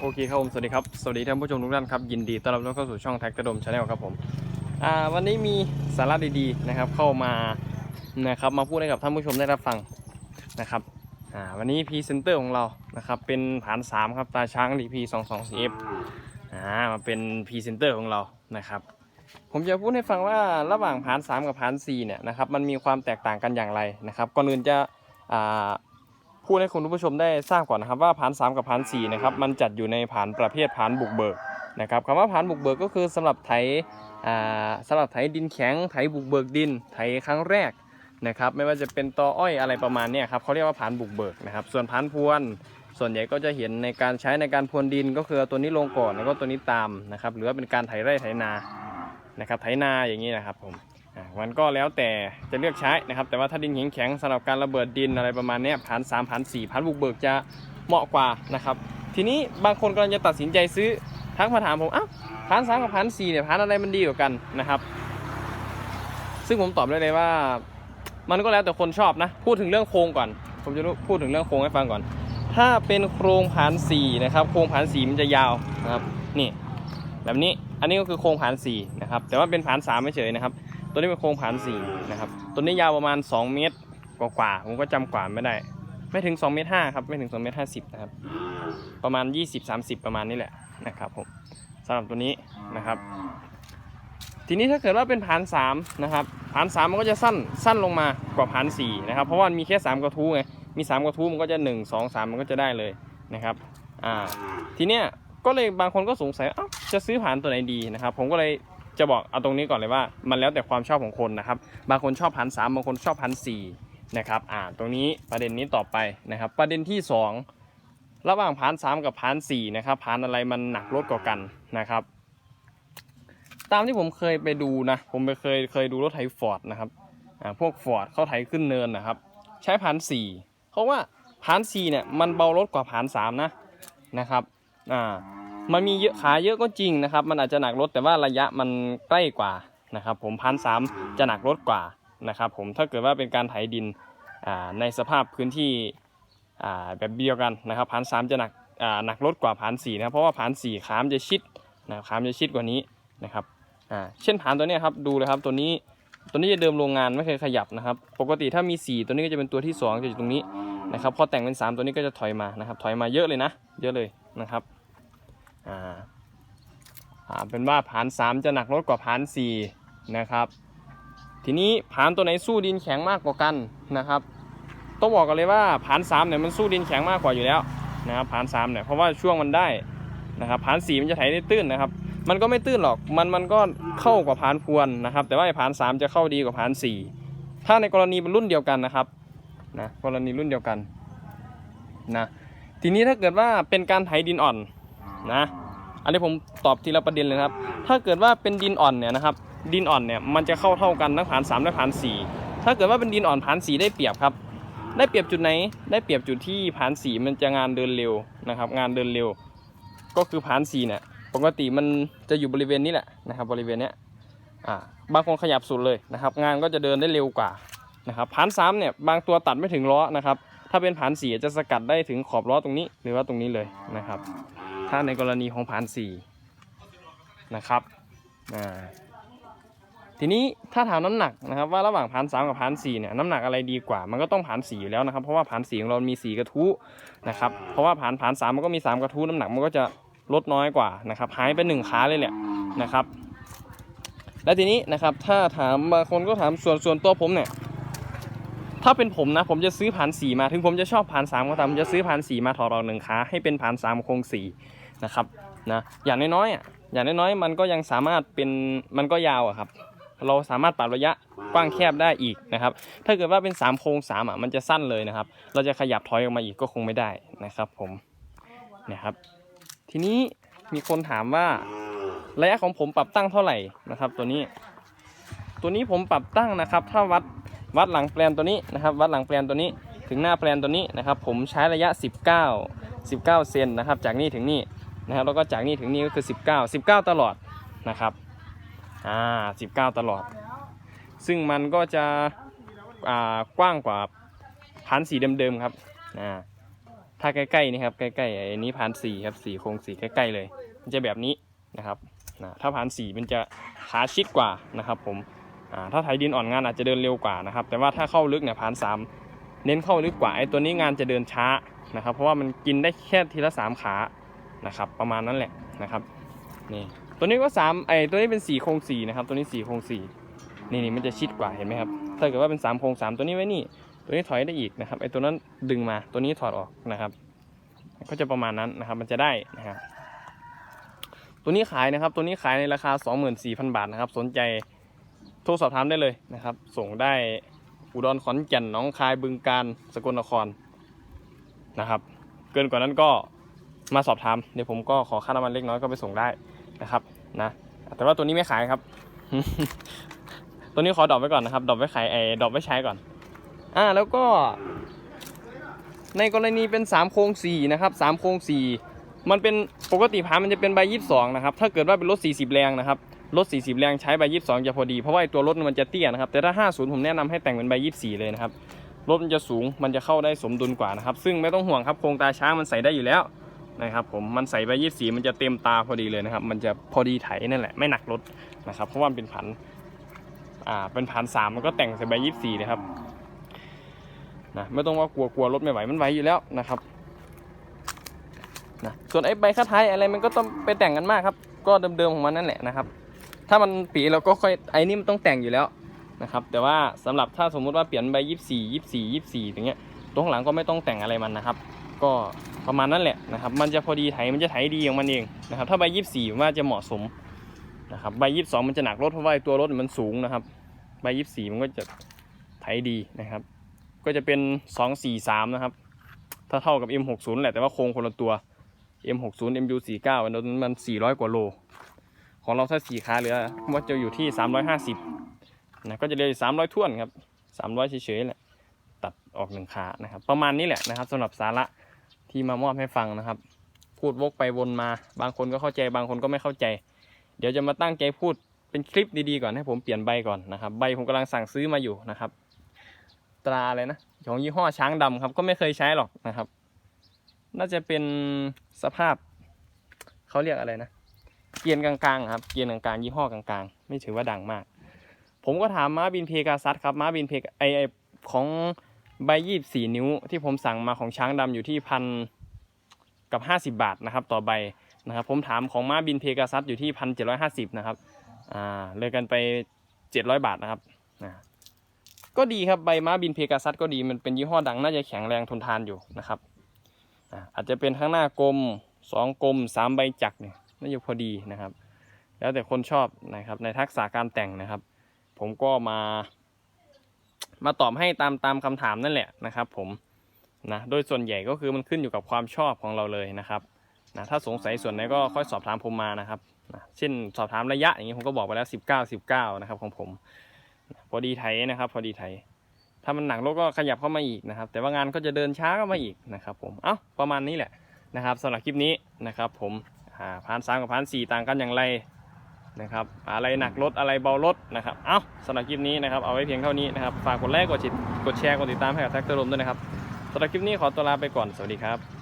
โอเคครับผมสวัสดีครับสวัสดีท่านผู้ชมทุกท่านครับยินดีต้อนรับเข้าสู่ช่องแท็กกระดมชาแนลครับผมอ่าวันนี้มีสาระดีๆนะครับเข้ามานะครับมาพูดให้กับท่านผู้ชมได้รับฟังนะครับอ่าวันนี้พรีเซนเตอร์ของเรานะครับเป็นผาน3ครับตาช้าง DP 2 2 CF อ่ามาเป็นพรีเซนเตอร์ของเรานะครับผมจะพูดให้ฟังว่าระหว่างผาน3กับผาน4เนี่ยนะครับมันมีความแตกต่างกันอย่างไรนะครับก่อนอื่นจะอ่า พูดให้คุณผู้ชมได้ทราบก่อนนะครับว่าผาน 3 กับผาน4นะครับมันจัดอยู่ในผานประเภทผานบุกเบิกนะครับคำว่าผานบุกเบิกก็คือสำหรับไถอ่าสำหรับไถดินแข็งไถบุกเบิกดินไถครั้งแรกนะครับไม่ว่าจะเป็นตออ้อยอะไรประมาณนี้ครับเขาเรียกว่าผานบุกเบิกนะครับส่วนผานพรวน ส่วนใหญ่ก็จะเห็นในการใช้ในการพรวนดินก็คือตัวนี้ลงก่อนแล้วก็ตัวนี้ตามนะครับหรือว่าเป็นการไถไร่ไถนานะครับไถนาอย่างนี้นะครับผม มันก็แล้วแต่จะเลือกใช้นะครับ แต่ว่าถ้าดินแข็งๆสำหรับการระเบิดดินอะไรประมาณนี้ยพันสามพันสี่พันบุกเบิกจะเหมาะกว่านะครับ ทีนี้บางคนกำลังจะตัดสินใจซื้อทักมาถามผมอ้าวพันสามกับพันสี่เนี่ยพันอะไรมันดีกว่ากันนะครับ ซึ่งผมตอบได้เลยว่า มันก็แล้วแต่คนชอบนะ พูดถึงเรื่องโครงก่อน ผมจะพูดถึงเรื่องโครงให้ฟังก่อน ถ้าเป็นโครงผานสี่นะครับโครงผานสี่มันจะยาวนะครับนี่แบบนี้อันนี้ก็คือโครงผานสี่นะครับแต่ว่าเป็นผานสามไม่เฉยนะครับ ตัวนี้เป็นโครงผานสี่นะครับ ตัวนี้ยาวประมาณ 2 เมตรกว่าๆผมก็จำกว่าไม่ได้ ไม่ถึง2เมตรห้าครับ ไม่ถึง2เมตรห้าสิบนะครับ ประมาณ 20-30 ประมาณนี้แหละนะครับผมสำหรับตัวนี้นะครับ ทีนี้ถ้าเกิดว่าเป็นผานสามนะครับผานสามมันก็จะสั้นสั้นลงมากว่าผานสี่นะครับ เพราะว่ามันมีแค่สามกระทู้ไง มีสามกระทู้มันก็จะหนึ่งสองสามมันก็จะได้เลยนะครับ อ่า ทีเนี้ยก็เลยบางคนก็สงสัยเอ้าจะซื้อผานตัวไหนดีนะครับ ผมก็เลย จะบอกเอาตรงนี้ก่อนเลยว่า มันแล้วแต่ความชอบของคนนะครับ บางคนชอบพันสามบางคนชอบพันสี่นะครับอ่าตรงนี้ประเด็นนี้ต่อไปนะครับ ประเด็นที่สองระหว่างพันสามกับพันสี่นะครับพันอะไรมันหนักรถกว่ากันนะครับ ตามที่ผมเคยไปดูนะผมไปเคยเคยดูรถไถฟอร์ดนะครับอ่าพวกฟอร์ดเขาไถขึ้นเนินนะครับ ใช้พันสี่เพราะว่าพันสี่เนี่ยมันเบารถกว่าพันสามนะนะครับอ่า มันมีเยอะขาเยอะก็จริงนะครับ มันอาจจะหนักรถแต่ว่าระยะมันใกล้กว่านะครับ ผมพันสามจะหนักรถกว่านะครับ ผมถ้าเกิดว่าเป็นการไถดินในสภาพพื้นที่แบบเดียวกันนะครับพันสามจะหนักหนักรถกว่าพันสี่นะเพราะว่าพันสี่ขามจะชิดนะขามจะชิดกว่านี้นะครับอ่าเช่นผ่านตัวนี้ครับดูเลยครับตัวนี้ตัวนี้จะเดิมโรงงานไม่เคยขยับนะครับ ปกติถ้ามี 4 ตัวนี้ก็จะเป็นตัวที่2จะอยู่ตรงนี้นะครับพอแต่งเป็น 3 ตัวนี้ก็จะถอยมานะครับ ถอยมาเยอะเลยนะ เยอะเลยนะครับ อ่าเป็นว่าผาน3 จะหนักรถกว่าผาน4นะครับทีนี้ผานตัวไหนสู้ดินแข็งมากกว่ากันนะครับต้องบอกกันเลยว่าผาน3เนี่ยมันสู้ดินแข็งมากกว่าอยู่แล้วนะครับผาน3เนี่ยเพราะว่าช่วงมันได้นะครับผาน4มันจะไถได้ตื้นนะครับ มันก็ไม่ตื้นหรอกมันมันก็เข้ากว่าผานพวนนะครับ แต่ว่าไอ้ผาน 3 จะเข้าดีกว่าผาน 4 ถ้าในกรณีเป็นรุ่นเดียวกันนะครับนะกรณีรุ่นเดียวกันนะทีนี้ถ้าเกิดว่าเป็นการไถดินอ่อน นะอันนี้ผมตอบทีละประเด็นเลยครับ ถ้าเกิดว่าเป็นดินอ่อนเนี่ยนะครับ ดินอ่อนเนี่ยมันจะเข้าเท่ากันทั้งผานสามและผานสี่ถ้าเกิดว่าเป็นดินอ่อนผานสีได้เปรียบครับ ได้เปรียบจุดไหน ได้เปรียบจุดที่ผานสีมันจะงานเดินเร็วนะครับ งานเดินเร็ว ก็คือผานสีเนี่ยปกติมันจะอยู่บริเวณนี้แหละนะครับ บริเวณเนี้ยอ่าบางคนขยับสุดเลยนะครับ งานก็จะเดินได้เร็วกว่านะครับผานสามเนี่ยบางตัวตัดไม่ถึงล้อนะครับ ถ้าเป็นผานสีจะสกัดได้ถึงขอบล้อตรงนี้ หรือว่าตรงนี้เลยนะครับ ถ้าในกรณีของผานสี่นะครับทีนี้ถ้าถามน้ำหนักนะครับว่าระหว่างผานสามกับผานสี่เนี่ยน้ำหนักอะไรดีกว่า มันก็ต้องผานสี่อยู่แล้วนะครับ เพราะว่าผานสี่ของเรามีสี่กระทู้นะครับเพราะว่าผานผานสามมันก็มีสามกระทู้น้ำหนักมันก็จะลดน้อยกว่านะครับหายไปหนึ่งขาเลยแหละนะครับ และทีนี้นะครับถ้าถามบางคนก็ถามส่วนส่วนตัวผมเนี่ยถ้าเป็นผมนะผมจะซื้อผ่านสีมาถึงผมจะชอบผ่านสามก็ตามผมจะซื้อผ่านสีมาถอดออกหนึ่งขาให้เป็นผ่านสามโครงสี่ นะครับนะอย่างน้อยๆอะอย่างน้อยๆมันก็ยังสามารถเป็นมันก็ยาวอะครับ เราสามารถปรับระยะกว้างแคบได้อีกนะครับ ถ้าเกิดว่าเป็นสามโครงสามอะมันจะสั้นเลยนะครับ เราจะขยับถอยออกมาอีกก็คงไม่ได้นะครับผมนะครับ ทีนี้มีคนถามว่าระยะของผมปรับตั้งเท่าไหร่นะครับ ตัวนี้ ตัวนี้ผมปรับตั้งนะครับ ถ้าวัดวัดหลังแปลนตัวนี้นะครับ วัดหลังแปลนตัวนี้ ถึงหน้าแปลนตัวนี้นะครับ ผมใช้ระยะ 19 19 เซนนะครับ จากนี่ถึงนี่ นะครับแล้วก็จากนี่ถึงนี่ก็คือ 19 19 ตลอดนะครับอ่า19 ตลอด ซึ่งมันก็จะอ่ากว้างกว่าพันสีเดิมๆครับอ่าถ้าใกล้ๆนี่ครับใกล้ๆไอ้นี้ผ่านสีครับสีโครงสีใกล้ๆเลย มันจะแบบนี้นะครับนะถ้าผ่านสีมันจะขาชิดกว่านะครับผมอ่าถ้าไถดินอ่อนงานอาจจะเดินเร็วกว่านะครับ แต่ว่าถ้าเข้าลึกเนี่ยผ่านสามเน้นเข้าลึกกว่าไอ้ตัวนี้งานจะเดินช้านะครับ เพราะว่ามันกินได้แค่ทีละสามขา นะครับประมาณนั้นแหละนะครับนี่ตัวนี้ก็สามไอ้ตัวนี้เป็นสี่โครงสี่นะครับตัวนี้สี่โครงสี่นี่นี่มันจะชิดกว่าเห็นไหมครับถ้าเกิดว่าเป็นสามโครงสามตัวนี้ไว้นี่ ตัวนี้ถอยได้อีกนะครับไอ้ตัวนั้นดึงมาตัวนี้ถอดออกนะครับ ก็จะประมาณนั้นนะครับมันจะได้นะครับตัวนี้ขายนะครับตัวนี้ขายในราคา 24,000 บาทนะครับ สนใจโทรสอบถามได้เลยนะครับ ส่งได้อุดรขอนแก่นหนองคายบึงการสกลนครนะครับ เกินกว่านั้นก็ มาสอบถามเดี๋ยวผมก็ขอค่าน้ำมันเล็กน้อยก็ไปส่งได้นะครับนะแต่ว่าตัวนี้ไม่ขายครับ ตัวนี้ขอดรอปไว้ก่อนนะครับดรอปไว้ขายไอ้ดรอปไว้ใช้ก่อน อ่าแล้วก็ ในกรณีเป็น3โครง4นะครับ3โครง4มันเป็นปกติพามันจะเป็นใบ22นะครับถ้าเกิดว่าเป็นรถ40 แรงนะครับรถ 40 แรงใช้ใบ 22 จะพอดี เพราะว่าตัวรถมันจะเตี้ยนะครับ แต่ถ้า 50 ผมแนะนำให้แต่งเป็นใบ 24 เลยนะครับ รถมันจะสูง มันจะเข้าได้สมดุลกว่านะครับ ซึ่งไม่ต้องห่วงครับ โครงตาช้างมันใส่ได้อยู่แล้ว นะครับผมมันใส่ใบ24มันจะเต็มตาพอดีเลยนะครับ มันจะพอดีไถนั่นแหละไม่หนักรถนะครับเพราะว่ามันเป็นผันอ่าเป็นผันสามมันก็แต่งใส่ใบ24เลยครับนะไม่ต้องว่ากลัวกลัวรถไม่ไหวมันไหวอยู่แล้วนะครับนะส่วนไอ้ใบคัดท้ายอะไรมันก็ต้องไปแต่งกันมากครับ ก็เดิมๆของมันนั่นแหละนะครับ ถ้ามันปีเราก็ค่อยไอ้นี่มันต้องแต่งอยู่แล้วนะครับแต่ว่าสำหรับถ้าสมมุติว่าเปลี่ยนใบยี่สี่ยี่สี่ยี่สี่อย่างเงี้ยตรงหลังก็ไม่ต้องแต่งอะไรมันนะครับ ก็ ประมาณนั้นแหละนะครับ มันจะพอดีไถมันจะไถดีของมันเองนะครับ ถ้าใบยี่สี่ว่าจะเหมาะสมนะครับใบยี่สองมันจะหนักรถเพราะว่าตัวรถมันสูงนะครับ ใบยี่สี่มันก็จะไถดีนะครับ ก็จะเป็น243นะครับ ถ้าเท่ากับ M60 แหละแต่ว่าโครงคนละตัว M60 MU49 อันนั้นมัน400กว่าโล ของเราถ้าสี่ขาเหลือว่าจะอยู่ที่350นะก็จะเหลืออยู่300ท่วนครับ300เฉยๆแหละตัดออกหนึ่งขานะครับ ประมาณนี้แหละนะครับสำหรับสาระ ที่มามอบให้ฟังนะครับ พูดวกไปวนมา บางคนก็เข้าใจบางคนก็ไม่เข้าใจ เดี๋ยวจะมาตั้งใจพูดเป็นคลิปดีๆก่อนให้ผมเปลี่ยนใบก่อนนะครับ ใบผมกำลังสั่งซื้อมาอยู่นะครับ ตราอะไรนะของยี่ห้อช้างดำครับ ก็ไม่เคยใช้หรอกนะครับ น่าจะเป็นสภาพเขาเรียกอะไรนะเกียร์กลางๆครับเกียร์กลางๆยี่ห้อกลางๆ ไม่ถือว่าดังมาก ผมก็ถามม้าบินเพกาซัสครับม้าบินเพกไอไอของ ใบยี่สี่นิ้วที่ผมสั่งมาของช้างดำอยู่ที่พันกับห้าสิบาทนะครับ ต่อใบนะครับ ผมถามของม้าบินเพกาซัสอยู่ที่พันเจ็ดร้อยห้าสิบนะครับอ่าเลยกันไปเจ็ดร้อยบาทนะครับอ่าก็ดีครับใบม้าบินเพกาซัสก็ดีมันเป็นยี่ห้อดังน่าจะแข็งแรงทนทานอยู่นะครับอาอาจจะเป็นข้างหน้ากลมสองกลมสามใบจักเนี่ยน่าจะพอดีนะครับ แล้วแต่คนชอบนะครับในทักษะการแต่งนะครับ ผมก็มา มาตอบให้ตามตามคำถามนั่นแหละนะครับผมนะโดยส่วนใหญ่ก็คือมันขึ้นอยู่กับความชอบของเราเลยนะครับนะถ้าสงสัยส่วนไหนก็ค่อยสอบถามผมมานะครับนะเช่นสอบถามระยะอย่างนี้ผมก็บอกไปแล้ว 19 19นะครับของผมพอดีไถนะครับ พอดีไถถ้ามันหนักรถก็ขยับเข้ามาอีกนะครับ แต่ว่างานก็จะเดินช้าเข้ามาอีกนะครับผมเอ้าประมาณนี้แหละนะครับสำหรับคลิปนี้นะครับผมอ่าพานสามกับพานสี่ต่างกันอย่างไร นะครับอะไรหนักรถอะไรเบารถนะครับ เอาสำหรับคลิปนี้นะครับเอาไว้เพียงเท่านี้นะครับฝากกดไลค์กดติดกดแชร์กดติดตามให้กับแท็กเตอร์ลมด้วยนะครับสำหรับคลิปนี้ขอตัวลาไปก่อนสวัสดีครับ